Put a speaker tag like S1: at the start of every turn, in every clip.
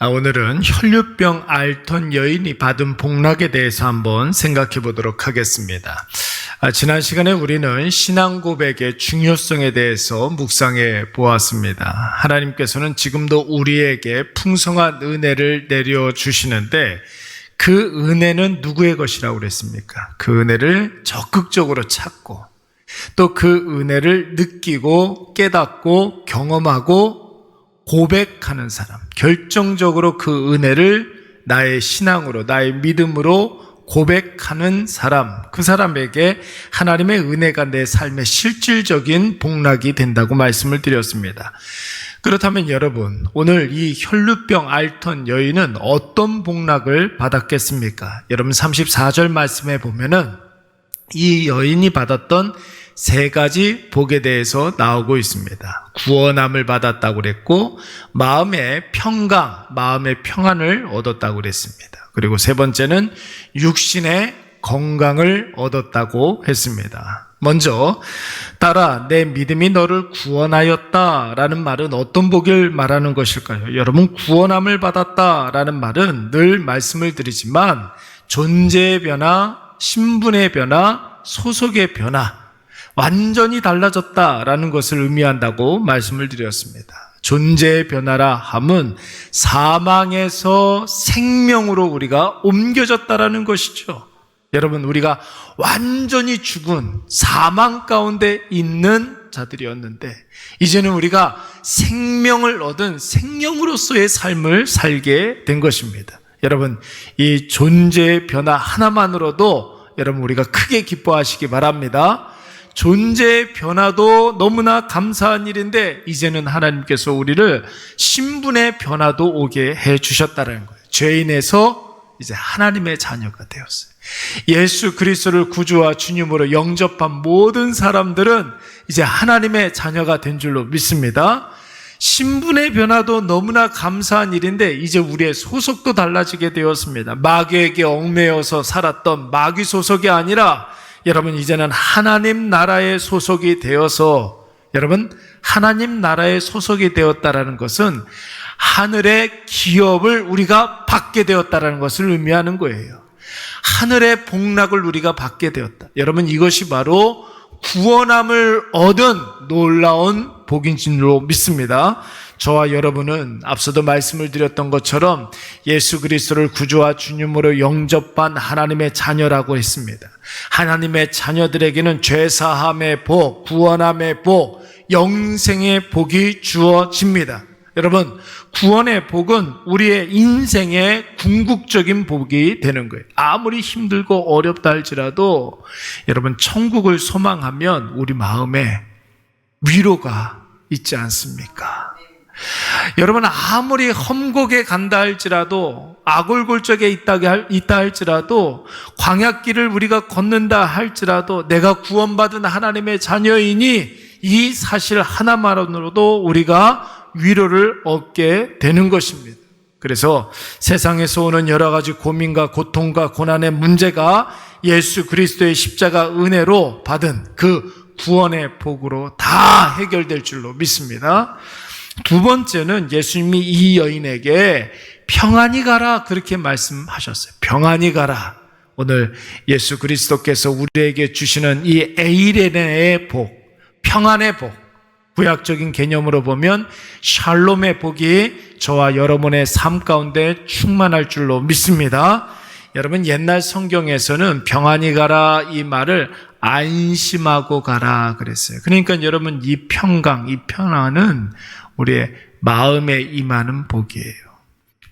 S1: 아, 오늘은 혈류병 앓던 여인이 받은 복락에 대해서 한번 생각해 보도록 하겠습니다. 아, 지난 시간에 우리는 신앙 고백의 중요성에 대해서 묵상해 보았습니다. 하나님께서는 지금도 우리에게 풍성한 은혜를 내려 주시는데 그 은혜는 누구의 것이라고 그랬습니까? 그 은혜를 적극적으로 찾고 또 그 은혜를 느끼고 깨닫고 경험하고 고백하는 사람, 결정적으로 그 은혜를 나의 신앙으로, 나의 믿음으로 고백하는 사람, 그 사람에게 하나님의 은혜가 내 삶의 실질적인 복락이 된다고 말씀을 드렸습니다. 그렇다면 여러분, 오늘 이 혈루병 앓던 여인은 어떤 복락을 받았겠습니까? 여러분 34절 말씀에 보면은 이 여인이 받았던 세 가지 복에 대해서 나오고 있습니다. 구원함을 받았다고 그랬고, 마음의 평강, 마음의 평안을 얻었다고 그랬습니다. 그리고 세 번째는 육신의 건강을 얻었다고 했습니다. 먼저, 따라 내 믿음이 너를 구원하였다라는 말은 어떤 복을 말하는 것일까요? 여러분, 구원함을 받았다라는 말은 늘 말씀을 드리지만, 존재의 변화, 신분의 변화, 소속의 변화, 완전히 달라졌다라는 것을 의미한다고 말씀을 드렸습니다. 존재의 변화라 함은 사망에서 생명으로 우리가 옮겨졌다라는 것이죠. 여러분, 우리가 완전히 죽은 사망 가운데 있는 자들이었는데, 이제는 우리가 생명을 얻은 생명으로서의 삶을 살게 된 것입니다. 여러분, 이 존재의 변화 하나만으로도 여러분 우리가 크게 기뻐하시기 바랍니다. 존재의 변화도 너무나 감사한 일인데 이제는 하나님께서 우리를 신분의 변화도 오게 해 주셨다는 거예요. 죄인에서 이제 하나님의 자녀가 되었어요. 예수 그리스도를 구주와 주님으로 영접한 모든 사람들은 이제 하나님의 자녀가 된 줄로 믿습니다. 신분의 변화도 너무나 감사한 일인데 이제 우리의 소속도 달라지게 되었습니다. 마귀에게 얽매여서 살았던 마귀 소속이 아니라 여러분 이제는 하나님 나라의 소속이 되어서 여러분 하나님 나라의 소속이 되었다라는 것은 하늘의 기업을 우리가 받게 되었다라는 것을 의미하는 거예요. 하늘의 복락을 우리가 받게 되었다. 여러분 이것이 바로 구원함을 얻은 놀라운 복인 줄로 믿습니다. 저와 여러분은 앞서도 말씀을 드렸던 것처럼 예수 그리스도를 구주와 주님으로 영접한 하나님의 자녀라고 했습니다. 하나님의 자녀들에게는 죄사함의 복, 구원함의 복, 영생의 복이 주어집니다. 여러분, 구원의 복은 우리의 인생의 궁극적인 복이 되는 거예요. 아무리 힘들고 어렵다 할지라도 여러분, 천국을 소망하면 우리 마음에 위로가 있지 않습니까? 여러분 아무리 험곡에 간다 할지라도 아골골적에 있다 할지라도 광약길을 우리가 걷는다 할지라도 내가 구원받은 하나님의 자녀이니 이 사실 하나만으로도 우리가 위로를 얻게 되는 것입니다. 그래서 세상에서 오는 여러 가지 고민과 고통과 고난의 문제가 예수 그리스도의 십자가 은혜로 받은 그 구원의 복으로 다 해결될 줄로 믿습니다. 두 번째는 예수님이 이 여인에게 평안히 가라 그렇게 말씀하셨어요. 평안히 가라. 오늘 예수 그리스도께서 우리에게 주시는 이 에이레네의 복, 평안의 복, 구약적인 개념으로 보면 샬롬의 복이 저와 여러분의 삶 가운데 충만할 줄로 믿습니다. 여러분 옛날 성경에서는 평안히 가라 이 말을 안심하고 가라 그랬어요. 그러니까 여러분 이 평강, 이 평안은 우리의 마음에 임하는 복이에요.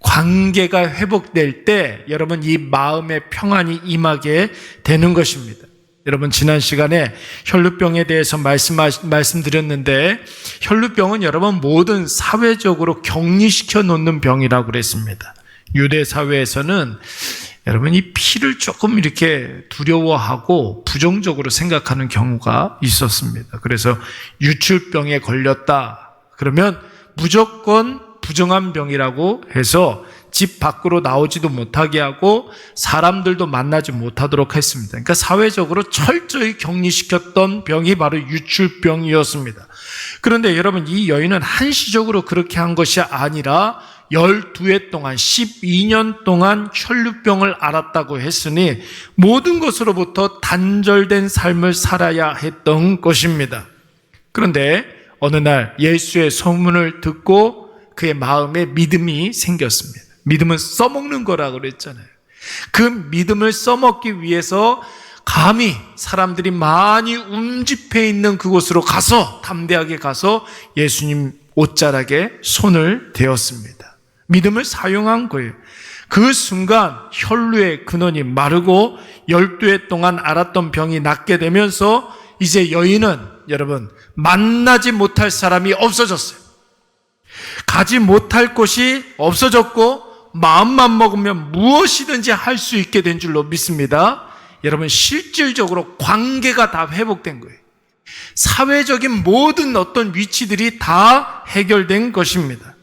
S1: 관계가 회복될 때 여러분 이 마음의 평안이 임하게 되는 것입니다. 여러분 지난 시간에 혈루병에 대해서 말씀 말씀드렸는데 혈루병은 여러분 모든 사회적으로 격리시켜 놓는 병이라고 그랬습니다. 유대 사회에서는 여러분 이 피를 조금 이렇게 두려워하고 부정적으로 생각하는 경우가 있었습니다. 그래서 유출병에 걸렸다. 그러면 무조건 부정한 병이라고 해서 집 밖으로 나오지도 못하게 하고 사람들도 만나지 못하도록 했습니다. 그러니까 사회적으로 철저히 격리시켰던 병이 바로 유출병이었습니다. 그런데 여러분 이 여인은 한시적으로 그렇게 한 것이 아니라 12해 동안 12년 동안 혈류병을 앓았다고 했으니 모든 것으로부터 단절된 삶을 살아야 했던 것입니다. 그런데 어느 날 예수의 소문을 듣고 그의 마음에 믿음이 생겼습니다. 믿음은 써먹는 거라 그랬잖아요. 그 믿음을 써먹기 위해서 감히 사람들이 많이 움집해 있는 그곳으로 가서 담대하게 가서 예수님 옷자락에 손을 대었습니다. 믿음을 사용한 거예요. 그 순간 혈루의 근원이 마르고 열두 해 동안 앓았던 병이 낫게 되면서 이제 여인은 여러분 만나지 못할 사람이 없어졌어요. 가지 못할 곳이 없어졌고 마음만 먹으면 무엇이든지 할 수 있게 된 줄로 믿습니다. 여러분 실질적으로 관계가 다 회복된 거예요. 사회적인 모든 어떤 위치들이 다 해결된 것입니다.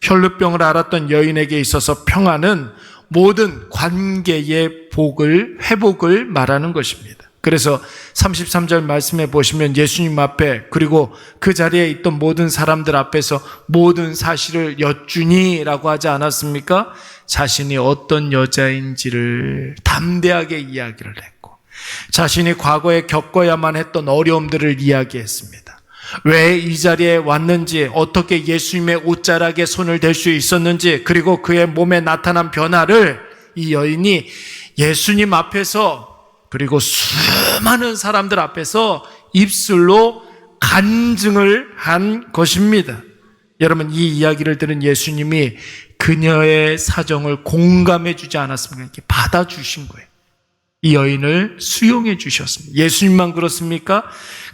S1: 혈루병을 앓았던 여인에게 있어서 평안은 모든 관계의 복을 회복을 말하는 것입니다. 그래서 33절 말씀해 보시면 예수님 앞에 그리고 그 자리에 있던 모든 사람들 앞에서 모든 사실을 여쭈니 라고 하지 않았습니까? 자신이 어떤 여자인지를 담대하게 이야기를 했고 자신이 과거에 겪어야만 했던 어려움들을 이야기했습니다. 왜 이 자리에 왔는지, 어떻게 예수님의 옷자락에 손을 댈 수 있었는지, 그리고 그의 몸에 나타난 변화를 이 여인이 예수님 앞에서 그리고 수많은 사람들 앞에서 입술로 간증을 한 것입니다. 여러분, 이 이야기를 들은 예수님이 그녀의 사정을 공감해 주지 않았습니까? 이렇게 받아주신 거예요. 이 여인을 수용해 주셨습니다. 예수님만 그렇습니까?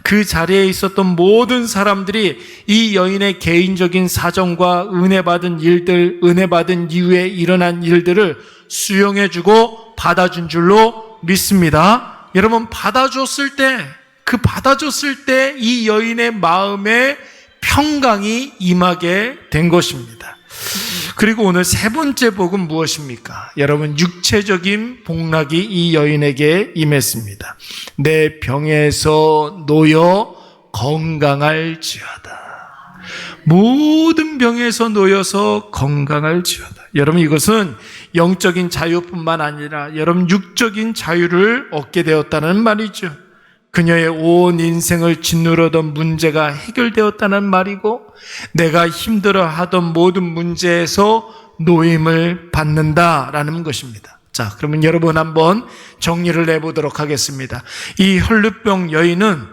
S1: 그 자리에 있었던 모든 사람들이 이 여인의 개인적인 사정과 은혜 받은 일들, 은혜 받은 이후에 일어난 일들을 수용해 주고 받아준 줄로 믿습니다. 여러분, 받아줬을 때, 그 받아줬을 때 이 여인의 마음에 평강이 임하게 된 것입니다. 그리고 오늘 세 번째 복은 무엇입니까? 여러분, 육체적인 복락이 이 여인에게 임했습니다. 내 병에서 놓여 건강할지어다. 모든 병에서 놓여서 건강할지어다. 여러분, 이것은 영적인 자유뿐만 아니라 여러분 육적인 자유를 얻게 되었다는 말이죠. 그녀의 온 인생을 짓누르던 문제가 해결되었다는 말이고 내가 힘들어 하던 모든 문제에서 노임을 받는다라는 것입니다. 자, 그러면 여러분 한번 정리를 내보도록 하겠습니다. 이 혈루병 여인은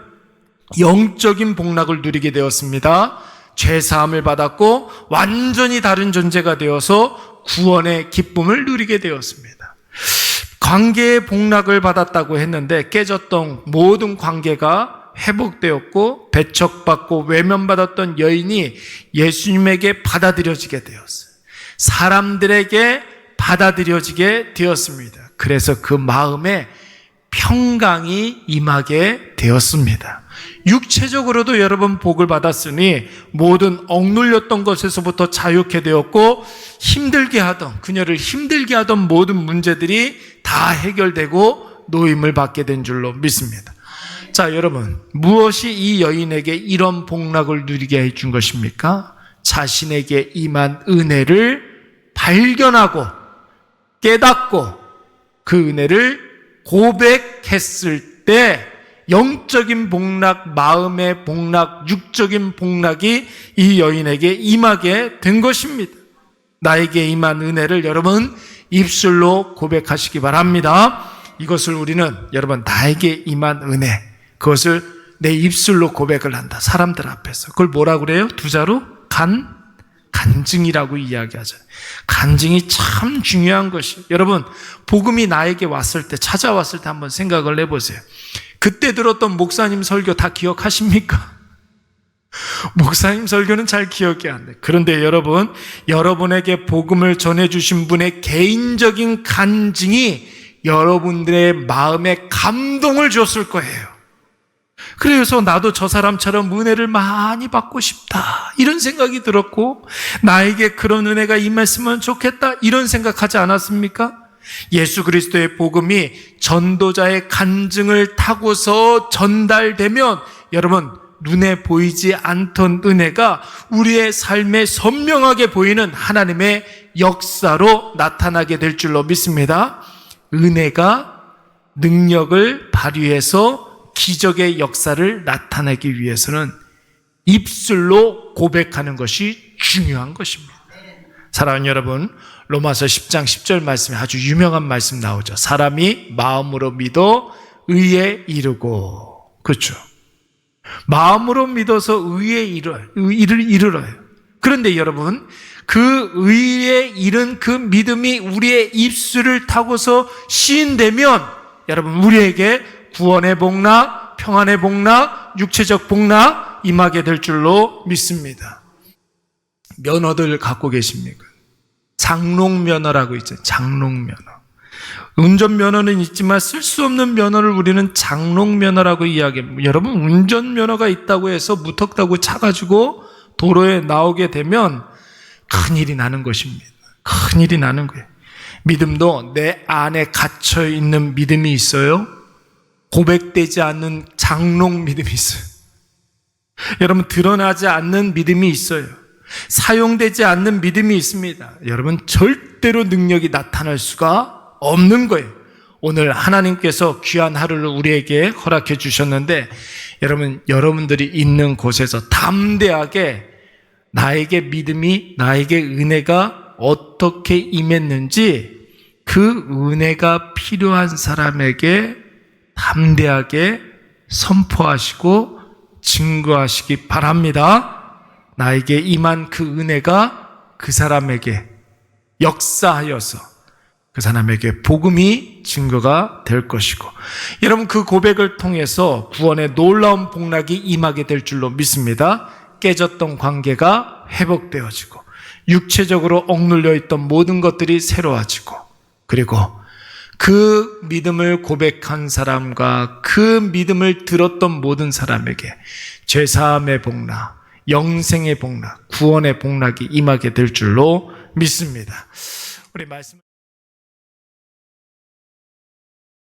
S1: 영적인 복락을 누리게 되었습니다. 죄 사함을 받았고 완전히 다른 존재가 되어서 구원의 기쁨을 누리게 되었습니다. 관계의 복락을 받았다고 했는데 깨졌던 모든 관계가 회복되었고 배척받고 외면받았던 여인이 예수님에게 받아들여지게 되었어요. 사람들에게 받아들여지게 되었습니다. 그래서 그 마음에 평강이 임하게 되었습니다. 육체적으로도 여러분 복을 받았으니 모든 억눌렸던 것에서부터 자유케 되었고 힘들게 하던 그녀를 힘들게 하던 모든 문제들이 다 해결되고 노임을 받게 된 줄로 믿습니다. 자, 여러분, 무엇이 이 여인에게 이런 복락을 누리게 해준 것입니까? 자신에게 임한 은혜를 발견하고 깨닫고 그 은혜를 고백했을 때 영적인 복락, 마음의 복락, 육적인 복락이 이 여인에게 임하게 된 것입니다. 나에게 임한 은혜를 여러분 입술로 고백하시기 바랍니다. 이것을 우리는 여러분 나에게 임한 은혜, 그것을 내 입술로 고백을 한다. 사람들 앞에서. 그걸 뭐라 그래요? 두 자로? 간? 간증이라고 이야기하잖아요. 간증이 참 중요한 것이. 여러분, 복음이 나에게 왔을 때, 찾아왔을 때 한번 생각을 해보세요. 그때 들었던 목사님 설교 다 기억하십니까? 목사님 설교는 잘 기억이 안 돼. 그런데 여러분, 여러분에게 복음을 전해주신 분의 개인적인 간증이 여러분들의 마음에 감동을 줬을 거예요. 그래서 나도 저 사람처럼 은혜를 많이 받고 싶다. 이런 생각이 들었고, 나에게 그런 은혜가 임했으면 좋겠다. 이런 생각하지 않았습니까? 예수 그리스도의 복음이 전도자의 간증을 타고서 전달되면 여러분 눈에 보이지 않던 은혜가 우리의 삶에 선명하게 보이는 하나님의 역사로 나타나게 될 줄로 믿습니다. 은혜가 능력을 발휘해서 기적의 역사를 나타내기 위해서는 입술로 고백하는 것이 중요한 것입니다. 사랑하는 여러분, 로마서 10장 10절 말씀에 아주 유명한 말씀 나오죠. 사람이 마음으로 믿어 의에 이르고. 그렇죠. 마음으로 믿어서 의에 이르, 이르러요. 그런데 여러분, 그 의에 이른 그 믿음이 우리의 입술을 타고서 시인되면 여러분, 우리에게 구원의 복락, 평안의 복락, 육체적 복락 임하게 될 줄로 믿습니다. 면허들 갖고 계십니까? 장롱 면허라고 있죠. 장롱 면허. 운전 면허는 있지만 쓸 수 없는 면허를 우리는 장롱 면허라고 이야기합니다. 여러분 운전 면허가 있다고 해서 무턱다고 차 가지고 도로에 나오게 되면 큰일이 나는 것입니다. 큰일이 나는 거예요. 믿음도 내 안에 갇혀 있는 믿음이 있어요. 고백되지 않는 장롱 믿음이 있어요. 여러분 드러나지 않는 믿음이 있어요. 사용되지 않는 믿음이 있습니다. 여러분 절대로 능력이 나타날 수가 없는 거예요. 오늘 하나님께서 귀한 하루를 우리에게 허락해 주셨는데 여러분 여러분들이 있는 곳에서 담대하게 나에게 믿음이 나에게 은혜가 어떻게 임했는지 그 은혜가 필요한 사람에게 담대하게 선포하시고 증거하시기 바랍니다. 나에게 임한 그 은혜가 그 사람에게 역사하여서 그 사람에게 복음이 증거가 될 것이고 여러분 그 고백을 통해서 구원의 놀라운 복락이 임하게 될 줄로 믿습니다. 깨졌던 관계가 회복되어지고 육체적으로 억눌려 있던 모든 것들이 새로워지고 그리고 그 믿음을 고백한 사람과 그 믿음을 들었던 모든 사람에게 죄사함의 복락, 영생의 복락, 구원의 복락이 임하게 될 줄로 믿습니다. 우리 말씀